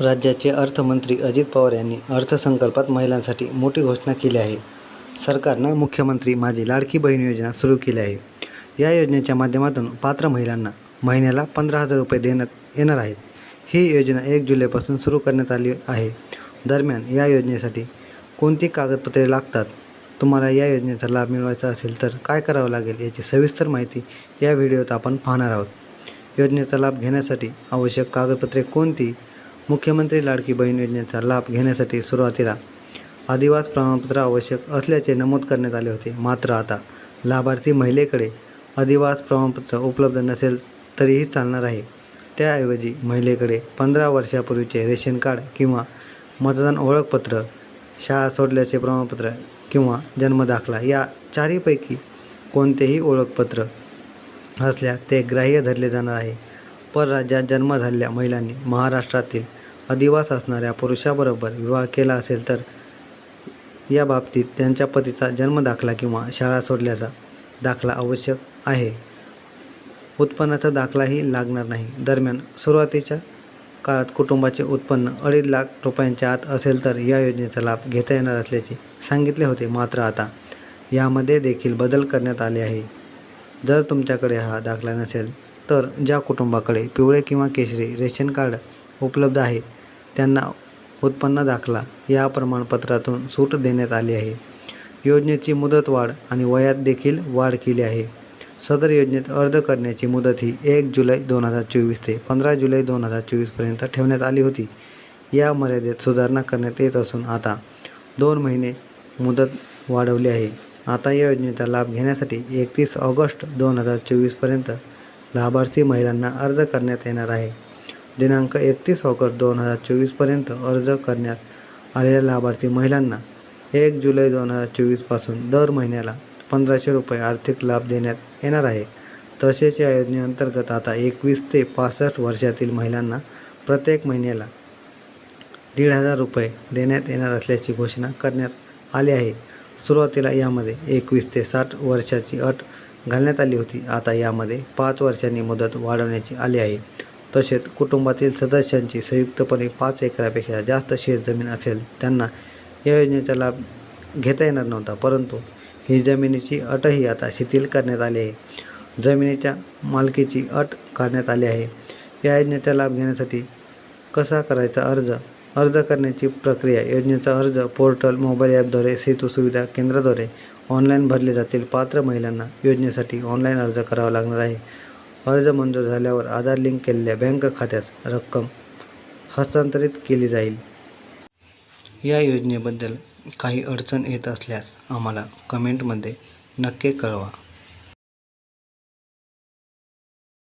राज्याचे अर्थमंत्री अजित पवार यांनी अर्थसंकल्पात महिलांसाठी मोठी घोषणा केली आहे. सरकारनं मुख्यमंत्री माझी लाडकी बहीण योजना सुरू केली आहे. या योजनेच्या माध्यमातून पात्र महिलांना महिन्याला पंधरा हजार रुपये देण्यात येणार आहेत. ही योजना एक जुलैपासून सुरू करण्यात आली आहे. दरम्यान या योजनेसाठी कोणती कागदपत्रे लागतात? तुम्हाला या योजनेचा लाभ मिळवायचा असेल तर काय करावं लागेल याची सविस्तर माहिती या व्हिडिओत आपण पाहणार आहोत. योजनेचा लाभ घेण्यासाठी आवश्यक कागदपत्रे कोणती? मुख्यमंत्री लाडकी बहीण योजनेचा लाभ घेण्यासाठी सुरुवातीला आदिवास प्रमाणपत्र आवश्यक असल्याचे नमूद करण्यात आले होते. मात्र आता लाभार्थी महिलेकडे अधिवास प्रमाणपत्र उपलब्ध नसेल तरीही चालणार आहे. त्याऐवजी महिलेकडे पंधरा वर्षापूर्वीचे रेशन कार्ड किंवा मतदान ओळखपत्र शाळा सोडल्याचे प्रमाणपत्र किंवा जन्मदाखला या चारीपैकी कोणतेही ओळखपत्र असल्यास ते ग्राह्य धरले जाणार आहे. परराज्यात जन्म झालेल्या महिलांनी महाराष्ट्रातील अधिवास असणाऱ्या पुरुषाबरोबर विवाह केला असेल तर या बाबतीत त्यांच्या पतीचा जन्मदाखला किंवा शाळा सोडल्याचा दाखला आवश्यक आहे. उत्पन्नाचा दाखलाही लागणार नाही. दरम्यान सुरुवातीच्या काळात कुटुंबाचे उत्पन्न अडीच लाख रुपयांच्या आत असेल तर या योजनेचा लाभ घेता येणार असल्याचे सांगितले होते मात्र आता यामध्ये देखील बदल करण्यात आले आहे. जर तुमच्याकडे हा दाखला नसेल तर ज्या कुटुंबाकडे पिवळे किंवा केशरी रेशन कार्ड उपलब्ध आहे त्यांना उत्पन्न दाखला. या प्रमाणपत्रातून सूट देण्यात आली आहे. योजनेची मुदतवाढ आणि वयात देखील वाढ केली आहे. सदर योजनेत अर्ज करण्याची मुदत ही एक जुलै दोन हजार चोवीस ते पंधरा जुलै दोन हजार चोवीसपर्यंत ठेवण्यात आली होती. या मर्यादेत सुधारणा करण्यात येत असून आता दोन महिने मुदत वाढवली आहे. आता या योजनेचा लाभ घेण्यासाठी एकतीस ऑगस्ट दोन हजार चोवीसपर्यंत लाभार्थी महिलांना अर्ज करण्यात येणार आहे. दिनांक एकतीस ऑगस्ट दोन हजार चोवीसपर्यंत अर्ज करण्यात आलेल्या लाभार्थी महिलांना एक जुलै दोन हजार चोवीसपासून दर महिन्याला पंधराशे रुपये आर्थिक लाभ देण्यात येणार आहे. तसेच या योजनेअंतर्गत आता एकवीस ते पासष्ट वर्षातील महिलांना प्रत्येक महिन्याला दीड हजार रुपये देण्यात येणार असल्याची घोषणा करण्यात आली आहे. सुरुवातीला यामध्ये एकवीस ते साठ वर्षाची अट घालण्यात आली होती. आता यामध्ये पाच वर्षांनी मुदत वाढवण्याची आली आहे. तसेच कुटुंबातील सदस्यांची संयुक्तपणे पाच एकरापेक्षा जास्त शेतजमीन असेल त्यांना या योजनेचा लाभ घेता येणार नव्हता परंतु ही जमिनीची अटही आता शिथिल करण्यात आली आहे. जमिनीच्या मालकीची अट काढण्यात आली आहे. या योजनेचा लाभ घेण्यासाठी कसा करायचा अर्ज? अर्ज करण्याची प्रक्रिया योजनेचा अर्ज पोर्टल मोबाईल ॲपद्वारे सेतू सुविधा केंद्राद्वारे ऑनलाईन भरले जातील. पात्र महिलांना योजनेसाठी ऑनलाईन अर्ज करावा लागणार आहे. अर्ज मंजूर झाल्यावर आधार लिंक केलेल्या बँक खात्यात रक्कम हस्तांतरित केली जाईल. या योजनेबद्दल काही अडचण येत असल्यास आम्हाला कमेंटमध्ये नक्की कळवा.